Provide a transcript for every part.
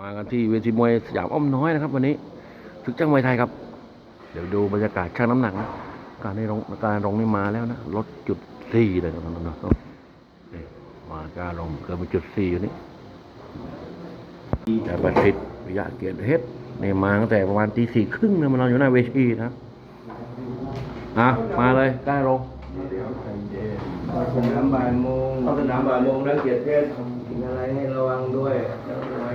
มากันที่เวทีมวยสยามอ้อมน้อยนะครับ วันนี้ศึกจ้างมวยไทยครับ เดี๋ยวดูบรรยากาศช่างน้ำหนักนะการในรงการลงนี่มาแล้วนะลดจุดสี่เลยนะครับน้องๆนี่มาการลงเกินไปจุดสี่อยู่นี่แต่ประสิทธิ์วิยะเกียรติเฮ็ดนี่มาตั้งแต่ประมาณตีสี่ครึ่งเนี่ยมันนอนอยู่หน้าเวทีนะอะมาเลยกล้าลงเข้าสนามบ่ายโมงเข้าสนามบ่ายโมงแล้วเกียรติเพชรกินอะไรให้ระวังด้วยแล้วทำไม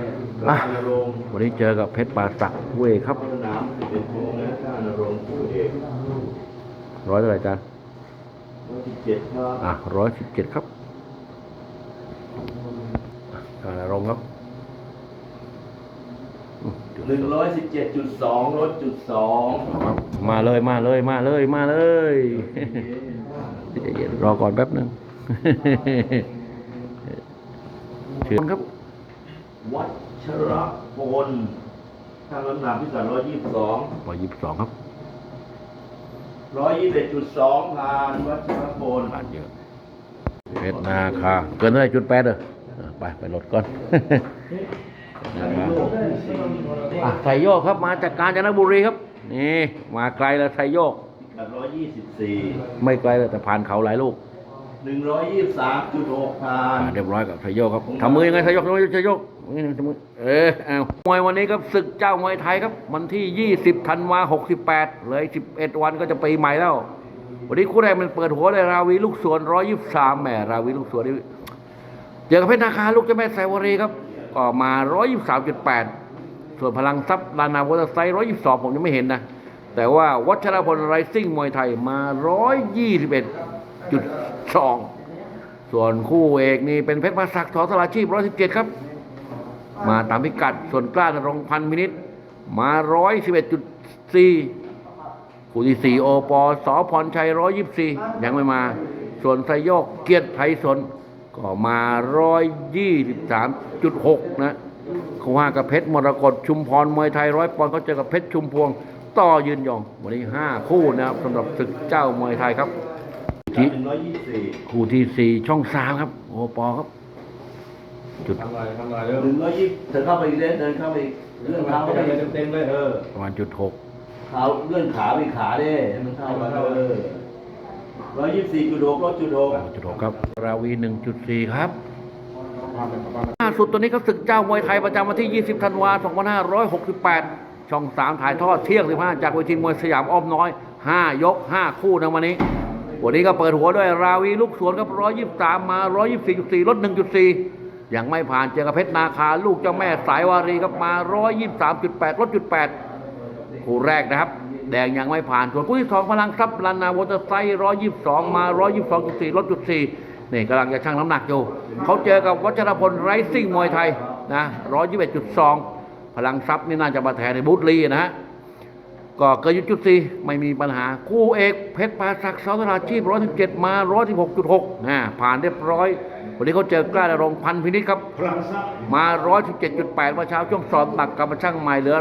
อะการลงค์วันนี้เจอกับเพชรป่าศักดิ์เวยครับเข้าสนามสิบเอ็ดโมงนะการลงค์ผู้เอกร้อยเท่าไหร่จานวันที่เจ็ดครับอะร้อยสิบเจ็ดครับการลงครับอืมหนึ่งร้อยสิบเจ็ดจุดสองลดจุดสองครับมาเลยมาเลยมาเลยมาเลยใจเย็นรอก่อนแป๊บหนึ่งเชิญครับวั ชรพลทางลำหนักพิกัดร้อยยี่สิบสองร้อยยี่สิบสองครับร้อยยี่สิบเอ็ดจุดสองผ่านวัชรพลผ่านเยอะเพชรนาคาเกินเท่าไหร่จุดแปดเด้ออะไปไปลดก่อน นะครับอะไทยโยกครับมาจากกาญจนบุรีครับ นี่ มาไกลแล้วไทยโยกพิกัดร้อยยี่สิบสี่ไม่ไกลเลยแต่ผ่านเขาหลายลูก หนึ่งร้อยยี่สิบสามจุดหกผ่าน อ่าเรียบร้อยกับทยโยกครับทำมือยังไงทยโยกทำมือไทยโยกนี่ทำมือเออเอามวยวันนี้ครับศึกเจ้ามวยไทยครับวันที่ 20ธันวา68เลย11 วันก็จะปีใหม่แล้ว วันนี้คู่แรกมันเปิดหัวเลยราวีลูกสวน123แหมราวีลูกสวนนี่เจอกับเพชรนาคาลูกเจ้าแม่ไซวารีครับก็มา 123.8 ส่วนพลังทรัพย์ลานาวอเตอร์ไซค์122 ผมยังไม่เห็นนะ แต่ว่าวัชรพลไรซิ่งมวยไทยมา 121.2ส่วนคู่เอกนี่เป็นเพชรมาศักดิ์ทอสลาชีพ117ครับ มาตามพิกัดส่วนกล้านรงพันมินิตมา111.4คู่ที่4โอปอสอพรชัย124ยังไม่มา ส่วนไซโยกเกียรติไพศลก็มา123.6นะคู่ห้ากับเพชรมรกตชุมพรมวยไทยร้อยปอนด์เขาเจอกับเพชรชุมพวง ต่อยืนยอง วันนี้5คู่นะครับสำหรับศึกเจ้ามวยไทยครับ หนึ่งร้อยยี่สิบสี่คู่ที่สี่ช่องสามครับ โอปอครับ จุดทำลายทำลายเริ่มหนึ่งร้อยยี่สิบเธอเข้าไปอีกเล่นเดินเข้าไปอีกเลื่อนเท้าเข้าไปอีกเต็มๆเลยเออประมาณจุดหกเท้าเลื่อนขาไปอีกขาเด้ให้มันเข้ากันเออร้อยยี่สิบสี่จุดหกลดจุดหกจุดหกครับ ราวีหนึ่งจุดสี่ครับล่าสุดตัวนี้ก็ศึกเจ้ามวยไทยประจำวันที่ 20 ธันวาคม 2568 ช่อง 3 ถ่ายทอดเที่ยง15จากเวทีมวยสยามอ้อมน้อย 5 ยก 5 คู่ในวันนี้ วันนี้ก็เปิดหัวด้วยราวีลูกสวนครับ123มา124.4ลด1.4ยังไม่ผ่านเจอกับเพชรนาคา ลูกเจ้าแม่สายวารีครับมา123.8ลดจุด8คู่แรกนะครับ แดงยังไม่ผ่านส่วนคู่ที่สองพลังทรัพย์ลานนาวอเตอร์ไซค์ร้อยยี่สิบสองมาร้อยยี่สิบสองจุดสี่ลดจุดสี่นี่กำลังจะชั่งน้ำหนักอยู่เขาเจอกับวัชรพลไรซิ่งมวยไทยนะร้อยยี่สิบเอ็ดจุดสองพลังทรัพย์นี่น่าจะมาแทนในบูธลีนะฮะ ก็เกิดยุจุดสี่ไม่มีปัญหา คู่เอกเพชรปาศักดิ์เสาตลาดชีพร้อยสิบเจ็ดมาร้อยสิบหกจุดหกนะผ่านเรียบร้อย วันนี้เขาเจอกล้าดรงพันพินิจครับ มา117.8เมื่อเช้าช่วงสอบหนักกลับมช่างใหม่เหลือ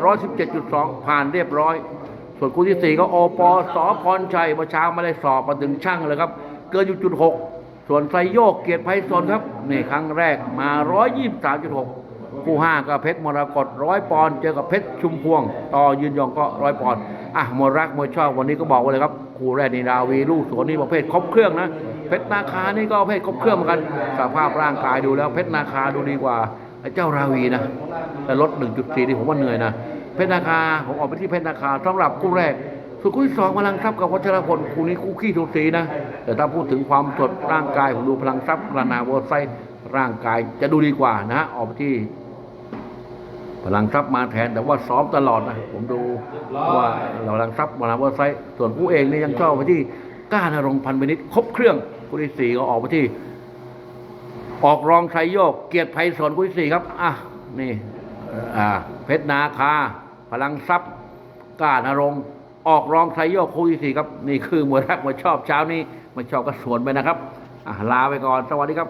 117.2ผ่านเรียบร้อย ส่วนคู่ที่4ก็โอปอสอพรชัยเมื่อเช้าไม่ได้สอบมาถึงช่างเลยครับ เกินอยู่จุด6ส่วนไซโยกเกียรติไพศลครับนี่ครั้งแรกมา123.6 คู่5ก็เพชรมรกตร้อยปอนด์เจอกับเพชรชุมพวง ต่อยืนยองก็ร้อยปอนด์อะมรักมวยชอบวันนี้ก็บอกไว้เลยครับคู่แรกนี่ดาวีลูกสวนนี่ประเภทครบเครื่องนะเพชรนาคานี่ก็ประเภทครบเครื่องเหมือนกันสภาพร่างกายดูแล้วเพชรนาคาดูดีกว่าไอ้เจ้าราวีนะแต่ลด 1.4นี่ผมว่าเหนื่อยนะเพชรนาคาผมออกไปที่เพชรนาคาสำหรับคู่แรกส่วนคู่ที่สองพลังทรัพย์กับวัชรพลคู่นี้คู่ขี้ทุสีนะ แต่ถ้าพูดถึงความสดร่างกายผมดูพลังทรัพย์ลานาวไซร่างกายจะดูดีกว่านะฮะออกไปที่ พลังทรัพย์มาแทนแต่ว่าซ้อมตลอดนะผมดูว่าพลังทรัพย์มาว่าไซต์ส่วนผู้เองนี่ยังชอบไปที่ก้านรงพันวนิชครบเครื่องคู่ที่สี่ก็ออกไปที่ ออกรองชัยโยก เกียรติไพศาลคู่ที่สี่ครับอะนี่อ่าเพชรนาคา พลังทรัพย์ก้านรงออกรองชัยโยกคู่ที่สี่ครับ นี่คือมวยรักมวยชอบเช้านี้ไมาชอบก็สวนไปนะครับอะลาไปก่อนสวัสดีครับ